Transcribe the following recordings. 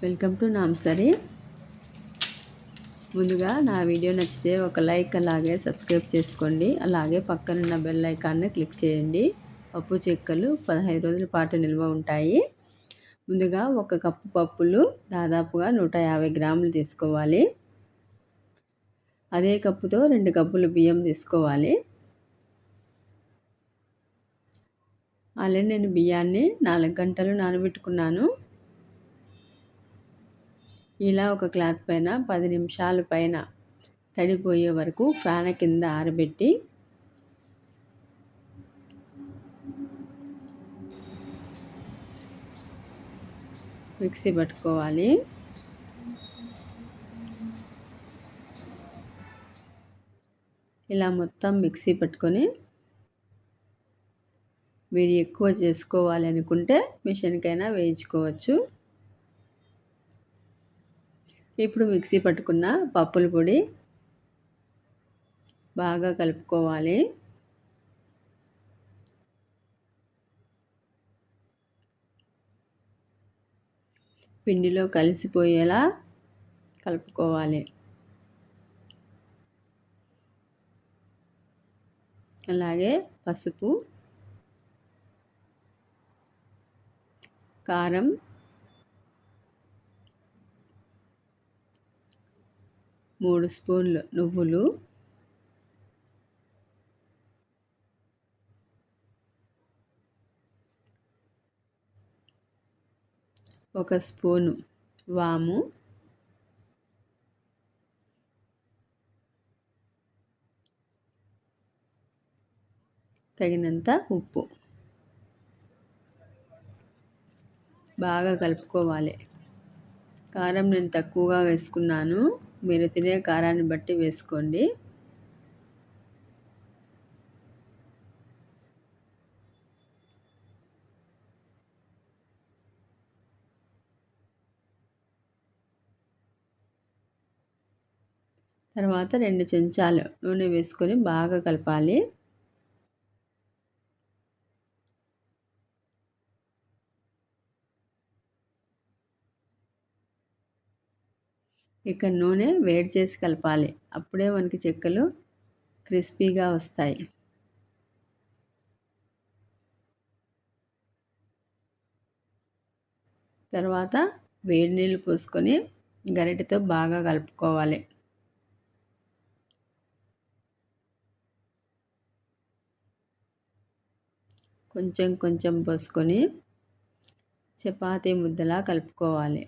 Welcome to నామ్సరీ. ముందుగా నా video నచ్చితే ఒక లైక్ అలాగే సబ్స్క్రైబ్ చేసుకోండి. అలాగే పక్కనున్న బెల్ ఐకాన్ని క్లిక్ చేయండి. పప్పు చెక్కలు పదహైదు రోజుల పాటు నిల్వ ఉంటాయి. ముందుగా ఒక కప్పు పప్పులు దాదాపుగా నూట యాభై గ్రాములు తీసుకోవాలి. అదే కప్పుతో రెండు కప్పులు బియ్యం తీసుకోవాలి. ఆల్రెడీ నేను బియ్యాన్ని నాలుగు గంటలు నానబెట్టుకున్నాను. ఇలా ఒక క్లాత్ పైన పది నిమిషాల పైన తడిపోయే వరకు ఫ్యాన్ కింద ఆరబెట్టి మిక్సీ పట్టుకోవాలి. ఇలా మొత్తం మిక్సీ పట్టుకొని మీరు ఎక్కువ చేసుకోవాలి అనుకుంటే మిషన్కైనా వేయించుకోవచ్చు. ఇప్పుడు మిక్సీ పట్టుకున్న పప్పుల పొడి బాగా కలుపుకోవాలి. పిండిలో కలిసిపోయేలా కలుపుకోవాలి. అలాగే పసుపు కారం మూడు స్పూన్లు నువ్వులు. ఒక స్పూను వాము. తగినంత ఉప్పు. బాగా కలుపుకోవాలి. కారం నేను తక్కువగా వేసుకున్నాను. మీరు తినే కారాన్ని బట్టి వేసుకోండి. తర్వాత రెండు చెంచాలు నూనె వేసుకొని బాగా కలపాలి. ఇక నూనె వేడి చేసి కలపాలి. అప్పుడే మనకి చెక్కలు క్రిస్పీగా వస్తాయి. తర్వాత వేడి నీళ్ళు పోసుకొని గరిటెతో బాగా కలుపుకోవాలి. కొంచెం కొంచెం పోసుకొని చపాతీ ముద్దలా కలుపుకోవాలి.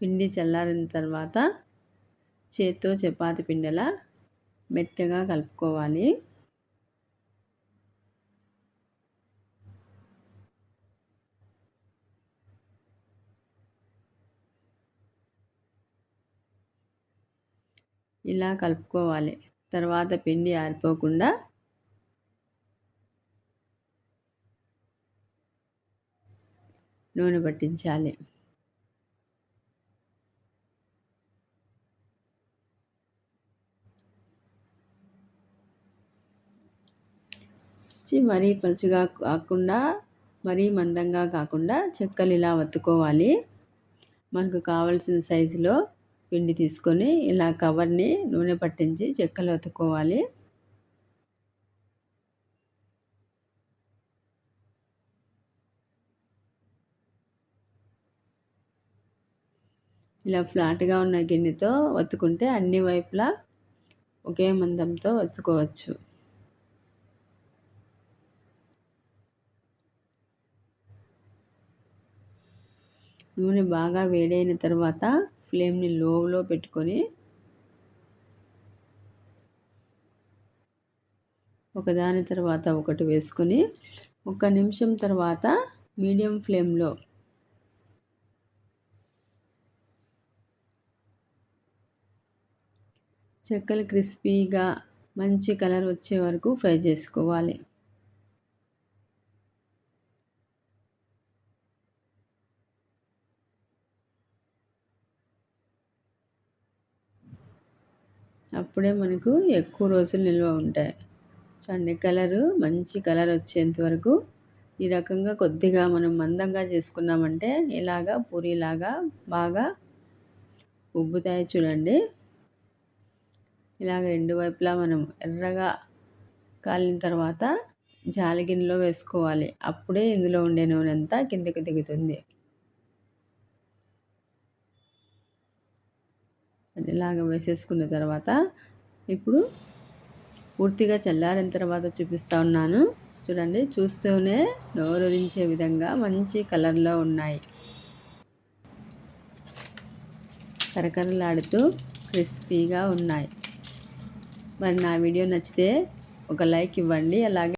పిండి చల్లారిన తర్వాత చేత్తో చపాతి పిండిలా మెత్తగా కలుపుకోవాలి. ఇలా కలుపుకోవాలి. తర్వాత పిండి ఆరిపోకుండా నూనె పట్టించాలి. వచ్చి మరీ పలుచుగా కాకుండా మరీ మందంగా కాకుండా చెక్కలు ఇలా వత్తుకోవాలి. మనకు కావలసిన సైజులో పిండి తీసుకొని ఇలా కవర్ని నూనె పట్టించి చెక్కలు వత్తుకోవాలి. ఇలా ఫ్లాట్గా ఉన్న గిన్నెతో వత్తుకుంటే అన్ని వైపులా ఒకే మందంతో వత్తుకోవచ్చు. నూనె బాగా వేడైన తర్వాత ఫ్లేమ్ని లోలో పెట్టుకొని ఒకదాని తర్వాత ఒకటి వేసుకొని ఒక నిమిషం తర్వాత మీడియం ఫ్లేమ్లో చెక్కలు క్రిస్పీగా మంచి కలర్ వచ్చే వరకు ఫ్రై చేసుకోవాలి. అప్పుడే మనకు ఎక్కువ రోజులు నిల్వ ఉంటాయి. చూడండి కలరు మంచి కలర్ వచ్చేంత వరకు ఈ రకంగా కొద్దిగా మనం మందంగా చేసుకున్నామంటే ఇలాగా పూరిలాగా బాగా ఉబ్బుతాయి చూడండి. ఇలాగ రెండు వైపులా మనం ఎర్రగా కాలిన తర్వాత జాలిగిన్నెలో వేసుకోవాలి. అప్పుడే ఇందులో ఉండే నూనె అంతా కిందకి దిగుతుంది. ఇలాగ వేసేసుకున్న తర్వాత ఇప్పుడు పూర్తిగా చల్లారిన తర్వాత చూపిస్తూ ఉన్నాను. చూడండి చూస్తూనే నోరూరించే విధంగా మంచి కలర్లో ఉన్నాయి. కరకరలాడుతూ క్రిస్పీగా ఉన్నాయి. మరి నా వీడియో నచ్చితే ఒక లైక్ ఇవ్వండి. అలాగే